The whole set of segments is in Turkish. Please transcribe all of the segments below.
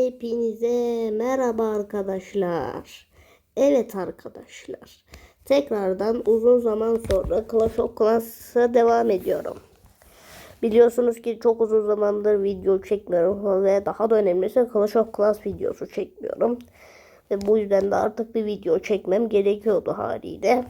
Hepinize merhaba arkadaşlar. Evet arkadaşlar. Tekrardan uzun zaman sonra Clash of Clans'a devam ediyorum. Biliyorsunuz ki çok uzun zamandır video çekmiyorum ve daha da önemlisi Clash of Clans videosu çekmiyorum. Ve bu yüzden de artık bir video çekmem gerekiyordu haliyle.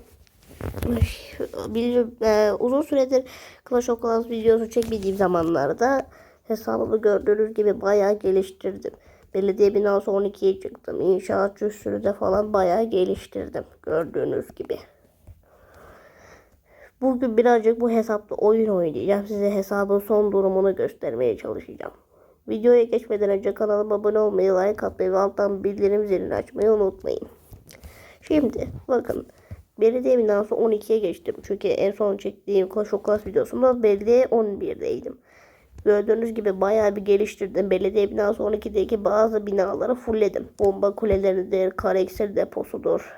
E, uzun süredir Clash of Clans videosu çekmediğim zamanlarda hesabımı gördüğünüz gibi bayağı geliştirdim. Belediye binası 12'ye çıktım. İnşaat cüssünü de falan bayağı geliştirdim. Gördüğünüz gibi. Bugün birazcık bu hesapta oyun oynayacağım. Size hesabın son durumunu göstermeye çalışacağım. Videoya geçmeden önce kanalıma abone olmayı, like atmayı ve alttan bildirim zilini açmayı unutmayın. Şimdi bakın belediye binası 12'ye geçtim. Çünkü en son çektiğim Clash of Clans videosunda belediye 11'deydim. Gördüğünüz gibi bayağı bir geliştirdim. Belediye binası 12'deki bazı binaları fullledim. Bomba kuleleridir, kar iksir deposudur,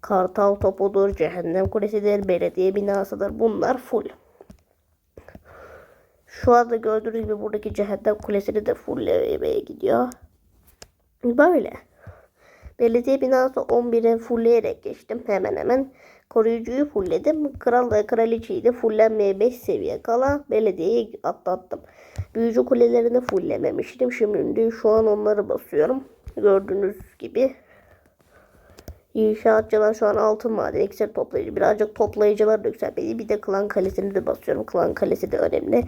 kartal topudur, cehennem kulesidir, belediye binasıdır. Bunlar full. Şu anda gördüğünüz gibi buradaki cehennem kulesini de fulllemeye gidiyor. Böyle. Belediye binası 11'e fullleyerek geçtim hemen hemen. Koruyucuyu fullledim. Kral kraliçeyi de fullenmeye 5 seviye kala belediyeyi atlattım. Büyücü kulelerini fulllememiştim. Şimdi şu an onları basıyorum. Gördüğünüz gibi. İnşaatçılar şu an altın maden, iksir toplayıcı. Birazcık toplayıcılar da yükselmedi. Bir de klan kalesini de basıyorum. Klan kalesi de önemli.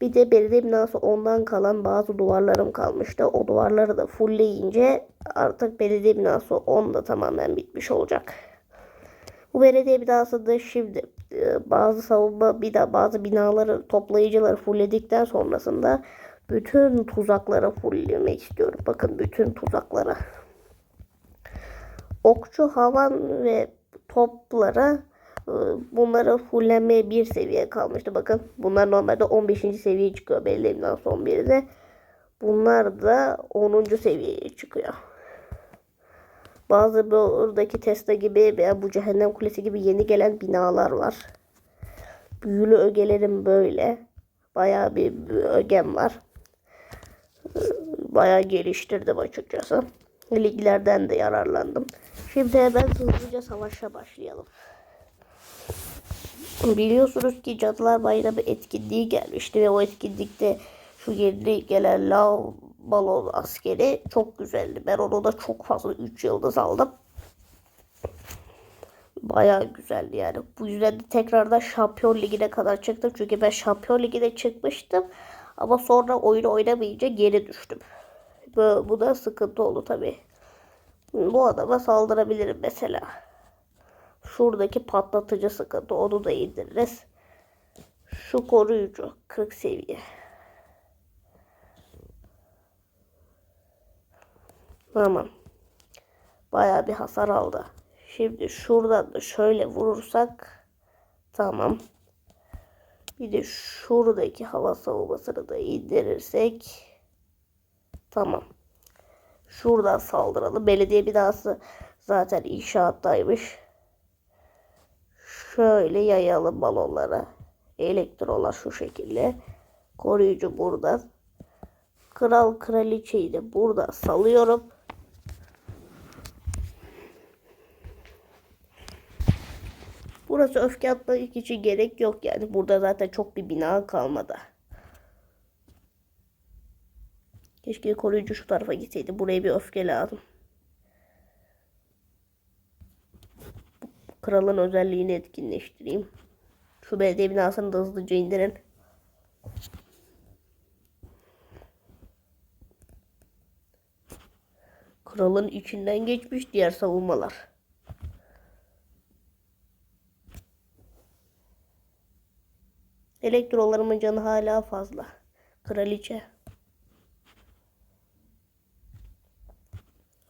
Bir de belediye binası ondan kalan bazı duvarlarım kalmıştı. O duvarları da fullleyince artık belediye binası 10 da tamamen bitmiş olacak. Bu belediye binası da şimdi e, bazı savunma bir de bazı binaları toplayıcıları fullledikten sonrasında bütün tuzakları fulllemek istiyorum. Bakın bütün tuzaklara. Okçu havan ve toplara e, bunları fullenmeye bir seviye kalmıştı. Bakın bunlar normalde 15. seviyeye çıkıyor belli binası 11'de. Bunlar da 10. seviyeye çıkıyor. Bazı buradaki Tesla gibi veya bu cehennem kulesi gibi yeni gelen binalar var. Büyülü ögelerim böyle. Bayağı bir ögem var. Bayağı geliştirdim açıkçası. Liglerden de yararlandım. Şimdi hemen hızlıca savaşa başlayalım. Biliyorsunuz ki Cadılar Bayramı etkinliği gelmişti ve o etkinlikte şu yeni gelen lav balon askeri çok güzeldi. Ben onu da çok fazla 3 yıldız aldım. Baya güzeldi yani. Bu yüzden de tekrardan Şampiyon Ligi'ne kadar çıktım. Çünkü ben Şampiyon Ligi'ne çıkmıştım. Ama sonra oyunu oynamayınca geri düştüm. Bu, bu da sıkıntı oldu tabii. Bu adama saldırabilirim mesela. Şuradaki patlatıcı sıkıntı onu da indiririz. Şu koruyucu 40 seviye. Tamam. Bayağı bir hasar aldı. Şimdi şuradan da şöyle vurursak tamam. Bir de şuradaki hava savunmasını da indirirsek tamam. Şuradan saldıralım. Belediye binası zaten inşaattaymış. Şöyle yayalım balonlara. Elektrolar şu şekilde. Koruyucu burada. Kral kraliçeyi de burada salıyorum. Burası öfke atmak için gerek yok yani. Burada zaten çok bir bina kalmadı. Keşke koruyucu şu tarafa gitseydi. Buraya bir öfke lazım. Kralın özelliğini etkinleştireyim. Şu belediye binasını da hızlıca indirin. Kralın içinden geçmiş diğer savunmalar. Elektrolarımın canı hala fazla. Kraliçe.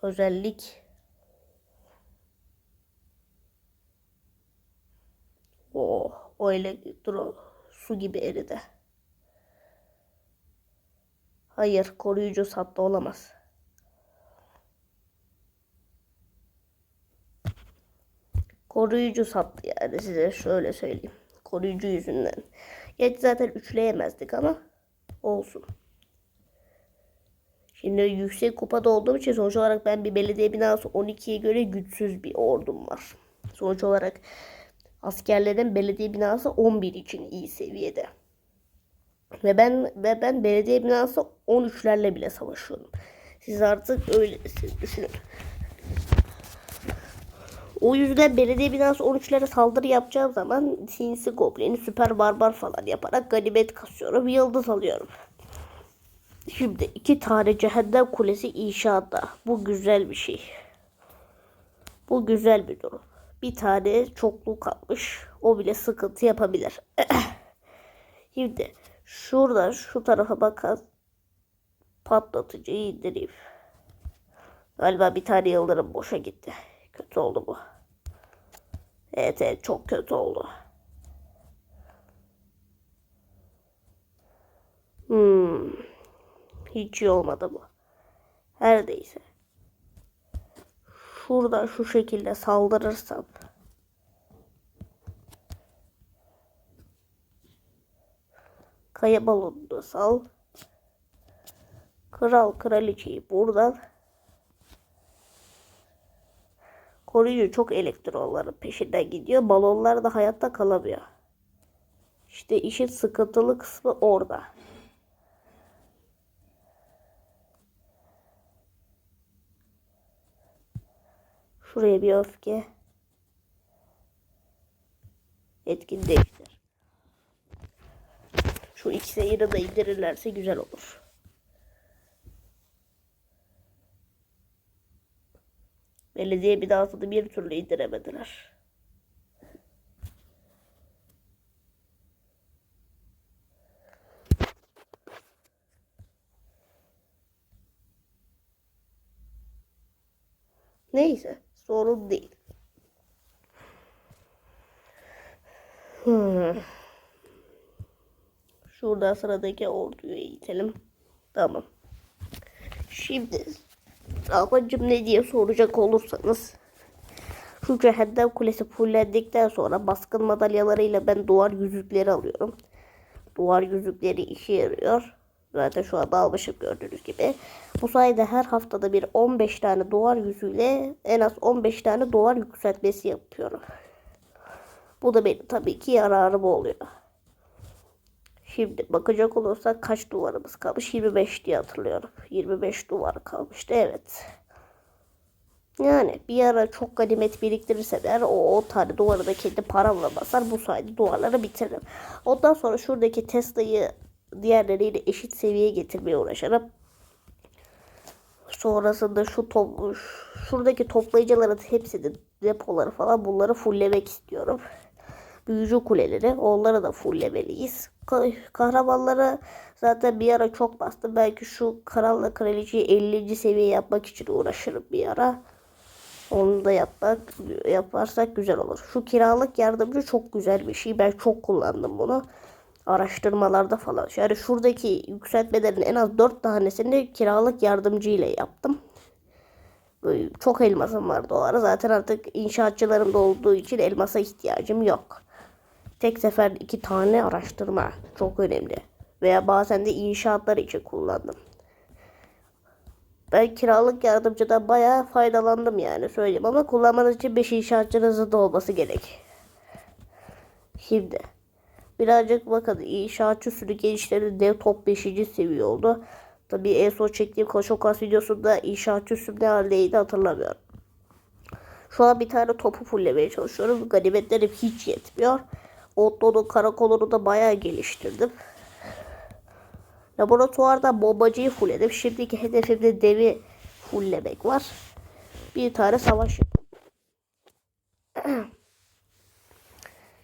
Özellik. Oh, o elektro su gibi eridi. Hayır, koruyucu sattı olamaz. Koruyucu sattı yani size şöyle söyleyeyim. Koruyucu yüzünden. Geç zaten üçleyemezdik ama olsun. Şimdi yüksek kupada olduğum için sonuç olarak ben bir belediye binası 12'ye göre güçsüz bir ordum var. Sonuç olarak askerlerin belediye binası 11 için iyi seviyede. Ve ben ve ben belediye binası 13'lerle bile savaşıyorum. Siz artık öyle siz düşünün. O yüzden belediye binası 13'lere saldırı yapacağım zaman sinsi goblini süper barbar falan yaparak ganimet kasıyorum. Yıldız alıyorum. Şimdi iki tane cehennem kulesi inşaatta. Bu güzel bir şey. Bu güzel bir durum. Bir tane çoklu kalmış. O bile sıkıntı yapabilir. Şimdi şurada şu tarafa bakan patlatıcıyı indireyim. Galiba bir tane yıldırım boşa gitti. Kötü oldu bu. Evet evet çok kötü oldu. Hmm. Hiç iyi olmadı bu. Her neyse. Şurada şu şekilde saldırırsam. Kaya balonunu sal. Kral kraliçeyi buradan. Koruyucu çok elektronların peşinden gidiyor. Balonlar da hayatta kalamıyor. İşte işin sıkıntılı kısmı orada. Şuraya bir öfke. Etkin değiştir. Şu iki sayını da indirirlerse güzel olur. Belediye binasını bir türlü indiremediler. Neyse sorun değil. Hmm. Şurada sıradaki orduyu eğitelim. Tamam. Şimdi amacım ne diye soracak olursanız şu cehennem kulesi fullendikten sonra baskın madalyalarıyla ben duvar yüzükleri alıyorum. Duvar yüzükleri işe yarıyor. Zaten şu anda almışım gördüğünüz gibi. Bu sayede her haftada bir 15 tane duvar yüzüyle en az 15 tane duvar yükseltmesi yapıyorum. Bu da benim tabii ki yararım oluyor. Şimdi bakacak olursak kaç duvarımız kalmış? 25 diye hatırlıyorum. 25 duvar kalmıştı evet. Yani bir ara çok ganimet biriktirirse eğer o, o tane duvarı da kendi paramla basar. Bu sayede duvarları bitiririm. Ondan sonra şuradaki Tesla'yı diğerleriyle eşit seviyeye getirmeye uğraşırım. Sonrasında şu top, şuradaki toplayıcıların hepsini depoları falan bunları fulllemek istiyorum. Büyücü kuleleri onları da fulllemeliyiz. Kahramanları zaten bir ara çok bastım. Belki şu kralla kraliçeyi 50. seviye yapmak için uğraşırım bir ara. Onu da yapmak yaparsak güzel olur. Şu kiralık yardımcı çok güzel bir şey. Ben çok kullandım bunu. Araştırmalarda falan. Yani şuradaki yükseltmelerin en az 4 tanesini kiralık yardımcı ile yaptım. Böyle çok elmasım vardı o ara. Zaten artık inşaatçılarım da olduğu için elmasa ihtiyacım yok. Tek sefer iki tane araştırma çok önemli. Veya bazen de inşaatlar için kullandım. Ben kiralık yardımcıdan bayağı faydalandım yani söyleyeyim ama kullanmanız için 5 inşaatçınızın da olması gerek. Şimdi birazcık bakın inşaatçı sürü gençleri dev top 5. seviye oldu. Tabii en son çektiğim Koşokas videosunda inşaatçı sürü ne haldeydi hatırlamıyorum. Şu an bir tane topu fulllemeye çalışıyorum. Ganimetlerim hiç yetmiyor. Otto'nun karakolunu da bayağı geliştirdim. Laboratuvarda bombacıyı fullledim. Şimdiki hedefimde devi fulllemek var. Bir tane savaş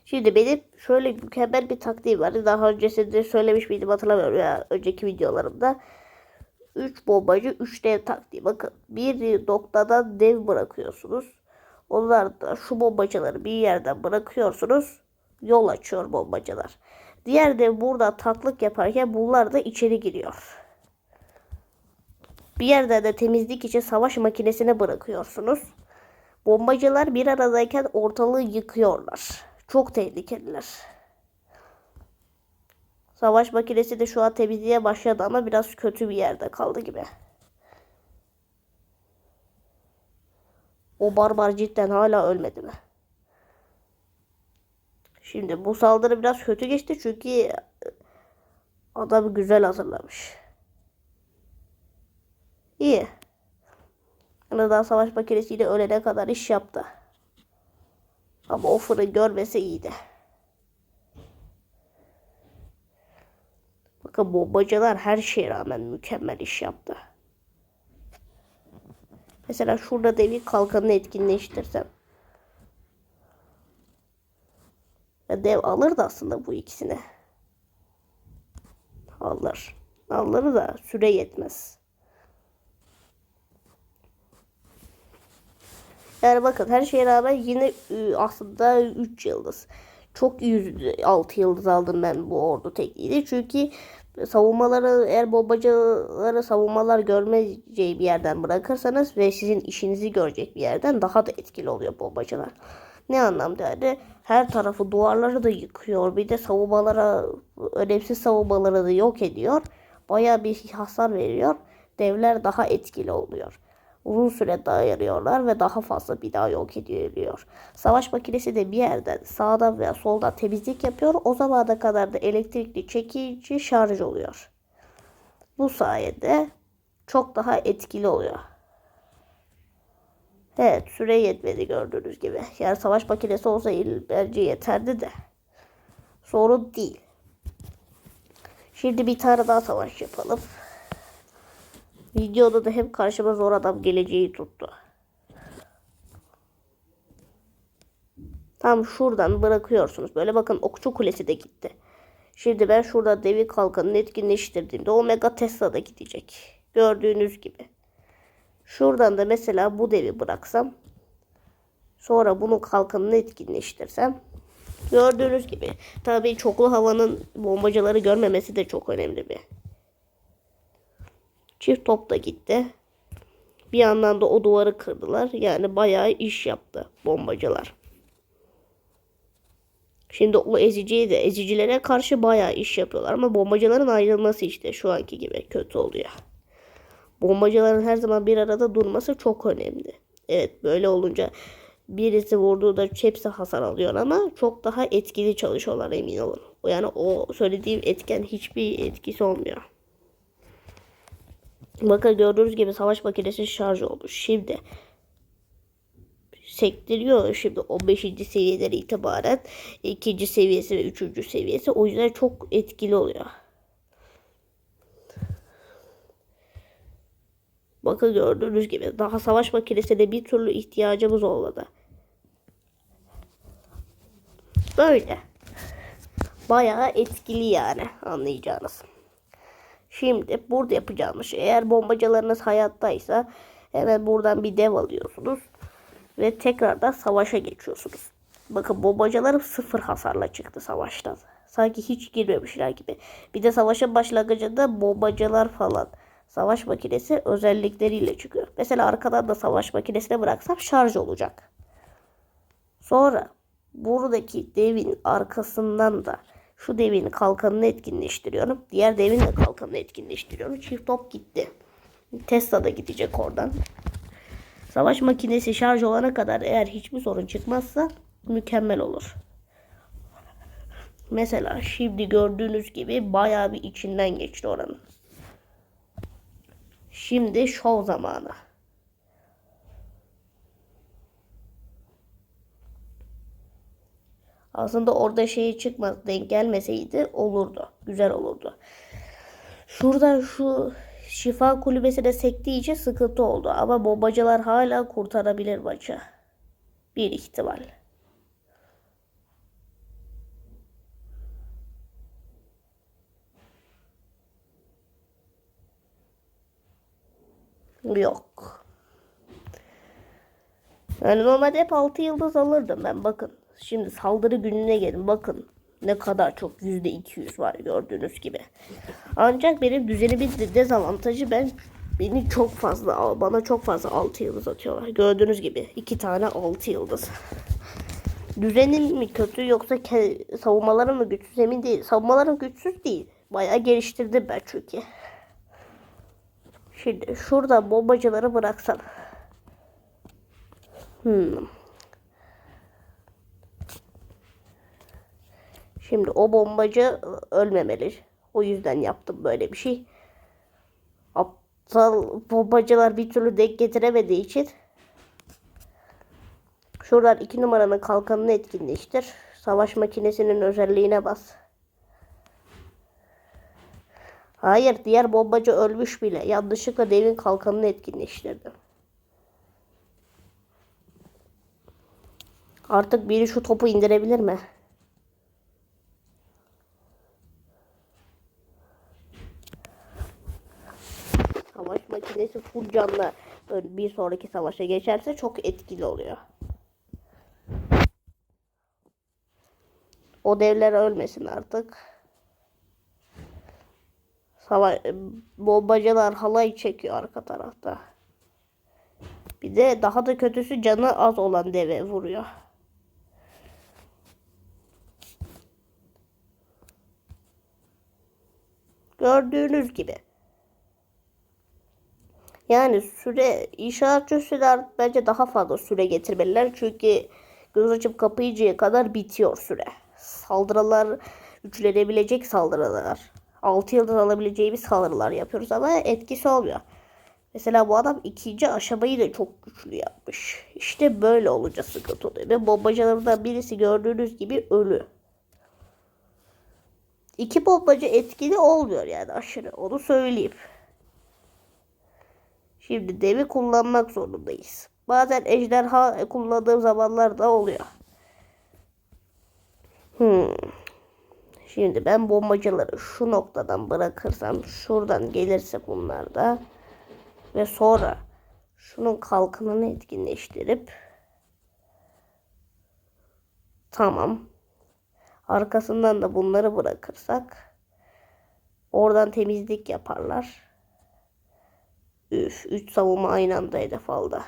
Şimdi benim şöyle mükemmel bir taktiğim var. Daha öncesinde söylemiş miydim hatırlamıyorum ya önceki videolarımda. 3 bombacı 3 dev taktiği. Bakın bir noktadan dev bırakıyorsunuz. Onlar da şu bombacıları bir yerden bırakıyorsunuz yol açıyor bombacılar. Diğer dev burada tatlık yaparken bunlar da içeri giriyor. Bir yerde de temizlik için savaş makinesine bırakıyorsunuz. Bombacılar bir aradayken ortalığı yıkıyorlar. Çok tehlikeliler. Savaş makinesi de şu an temizliğe başladı ama biraz kötü bir yerde kaldı gibi. O barbar cidden hala ölmedi mi? Şimdi bu saldırı biraz kötü geçti çünkü adam güzel hazırlamış. İyi. Anadolu savaş makinesiyle ölene kadar iş yaptı. Ama o fırın görmese iyiydi. Bakın bombacılar her şeye rağmen mükemmel iş yaptı. Mesela şurada devi kalkanını etkinleştirsem. Ya dev alırdı aslında bu ikisini. Alır. Alır da süre yetmez. Yani bakın her şeye rağmen yine ıı, aslında 3 yıldız. Çok iyi 6 yıldız aldım ben bu ordu tekniğiyle. Çünkü savunmaları eğer bombacıları savunmalar görmeyeceği bir yerden bırakırsanız ve sizin işinizi görecek bir yerden daha da etkili oluyor bombacılar. Ne anlamda yani her tarafı duvarları da yıkıyor. Bir de savunmalara önemsiz savunmaları da yok ediyor. Baya bir hasar veriyor. Devler daha etkili oluyor uzun süre dayanıyorlar ve daha fazla bina yok ediliyor. Savaş makinesi de bir yerden sağdan veya soldan temizlik yapıyor. O zamana kadar da elektrikli çekici şarj oluyor. Bu sayede çok daha etkili oluyor. Evet süre yetmedi gördüğünüz gibi. Yani savaş makinesi olsa bence yeterdi de. Sorun değil. Şimdi bir tane daha savaş yapalım. Videoda da hep karşıma zor adam geleceği tuttu. Tam şuradan bırakıyorsunuz. Böyle bakın okçu kulesi de gitti. Şimdi ben şurada devi kalkanını etkinleştirdiğimde Omega Tesla da gidecek. Gördüğünüz gibi. Şuradan da mesela bu devi bıraksam. Sonra bunun kalkanını etkinleştirsem. Gördüğünüz gibi. Tabii çoklu havanın bombacıları görmemesi de çok önemli bir Çift top da gitti. Bir yandan da o duvarı kırdılar. Yani bayağı iş yaptı bombacılar. Şimdi o eziciyi de ezicilere karşı bayağı iş yapıyorlar. Ama bombacıların ayrılması işte şu anki gibi kötü oluyor. Bombacıların her zaman bir arada durması çok önemli. Evet böyle olunca birisi vurduğunda hepsi hasar alıyor ama çok daha etkili çalışıyorlar emin olun. Yani o söylediğim etken hiçbir etkisi olmuyor. Bakın gördüğünüz gibi savaş makinesi şarj olmuş. Şimdi sektiriyor şimdi 15. seviyeden itibaren ikinci seviyesi ve üçüncü seviyesi o yüzden çok etkili oluyor. Bakın gördüğünüz gibi daha savaş makinesine bir türlü ihtiyacımız olmadı. Böyle. Bayağı etkili yani anlayacağınız. Şimdi burada yapacağımız şey eğer bombacılarınız hayattaysa hemen buradan bir dev alıyorsunuz. Ve tekrardan savaşa geçiyorsunuz. Bakın bombacılarım sıfır hasarla çıktı savaştan. Sanki hiç girmemişler gibi. Bir de savaşın başlangıcında bombacılar falan. Savaş makinesi özellikleriyle çıkıyor. Mesela arkadan da savaş makinesine bıraksam şarj olacak. Sonra buradaki devin arkasından da şu devin kalkanını etkinleştiriyorum. Diğer devin de kalkanını etkinleştiriyorum. Çift top gitti. Tesla da gidecek oradan. Savaş makinesi şarj olana kadar eğer hiçbir sorun çıkmazsa mükemmel olur. Mesela şimdi gördüğünüz gibi bayağı bir içinden geçti oranın. Şimdi şov zamanı. Aslında orada şey çıkmaz denk gelmeseydi olurdu. Güzel olurdu. Şuradan şu şifa kulübesine sektiği için sıkıntı oldu. Ama bombacılar hala kurtarabilir maçı. Bir ihtimal. Yok. Yani normalde hep 6 yıldız alırdım ben bakın. Şimdi saldırı gününe gelin. Bakın ne kadar çok yüzde 200 var gördüğünüz gibi. Ancak benim düzenimin dezavantajı ben beni çok fazla bana çok fazla 6 yıldız atıyorlar. Gördüğünüz gibi iki tane 6 yıldız. Düzenim mi kötü yoksa savunmalarım mı güçsüz emin değil. Savunmalarım güçsüz değil. Bayağı geliştirdim ben çünkü. Şimdi şurada bombacıları bıraksam. Hmm. Şimdi o bombacı ölmemeli. O yüzden yaptım böyle bir şey. Aptal bombacılar bir türlü denk getiremediği için şuradan iki numaranın kalkanını etkinleştir. Savaş makinesinin özelliğine bas. Hayır, diğer bombacı ölmüş bile. Yanlışlıkla devin kalkanını etkinleştirdim. Artık biri şu topu indirebilir mi? Savaş makinesi full canla bir sonraki savaşa geçerse çok etkili oluyor. O devler ölmesin artık. Sava bombacılar halay çekiyor arka tarafta. Bir de daha da kötüsü canı az olan deve vuruyor. Gördüğünüz gibi. Yani süre inşaatçı süreler bence daha fazla süre getirmeliler. Çünkü göz açıp kapayıncaya kadar bitiyor süre. Saldırılar güçlenebilecek saldırılar. 6 yıldız alabileceğimiz saldırılar yapıyoruz ama etkisi olmuyor. Mesela bu adam ikinci aşamayı da çok güçlü yapmış. İşte böyle olunca sıkıntı oluyor. Ve bombacılarından birisi gördüğünüz gibi ölü. İki bombacı etkili olmuyor yani aşırı. Onu söyleyeyim. Şimdi devi kullanmak zorundayız. Bazen ejderha kullandığım zamanlar da oluyor. Hmm. Şimdi ben bombacıları şu noktadan bırakırsam şuradan gelirse bunlar da ve sonra şunun kalkanını etkinleştirip tamam arkasından da bunları bırakırsak oradan temizlik yaparlar. Üf, üç savunma aynı anda hedef aldı.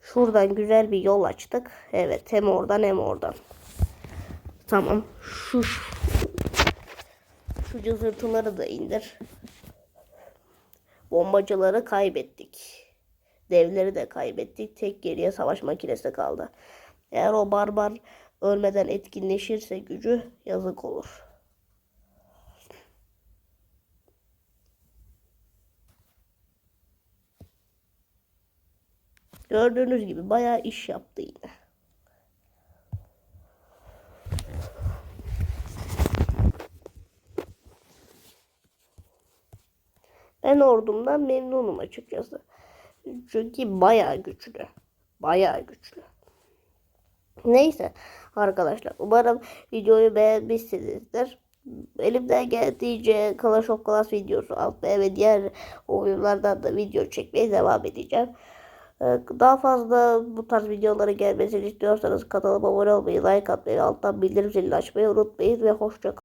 Şuradan güzel bir yol açtık. Evet hem oradan hem oradan. Tamam. Şu şu cızırtıları da indir. Bombacıları kaybettik. Devleri de kaybettik. Tek geriye savaş makinesi kaldı. Eğer o barbar ölmeden etkinleşirse gücü yazık olur. Gördüğünüz gibi bayağı iş yaptı yine. Ben ordumdan memnunum açıkçası. Çünkü bayağı güçlü. Bayağı güçlü. Neyse arkadaşlar umarım videoyu beğenmişsinizdir. Elimden geldiğince Clash of Clans videosu atmaya ve diğer oyunlardan da video çekmeye devam edeceğim. Ee, Daha fazla bu tarz videoları gelmesini istiyorsanız kanalıma abone olmayı, like atmayı, alttan bildirim zilini açmayı unutmayın ve hoşçakalın.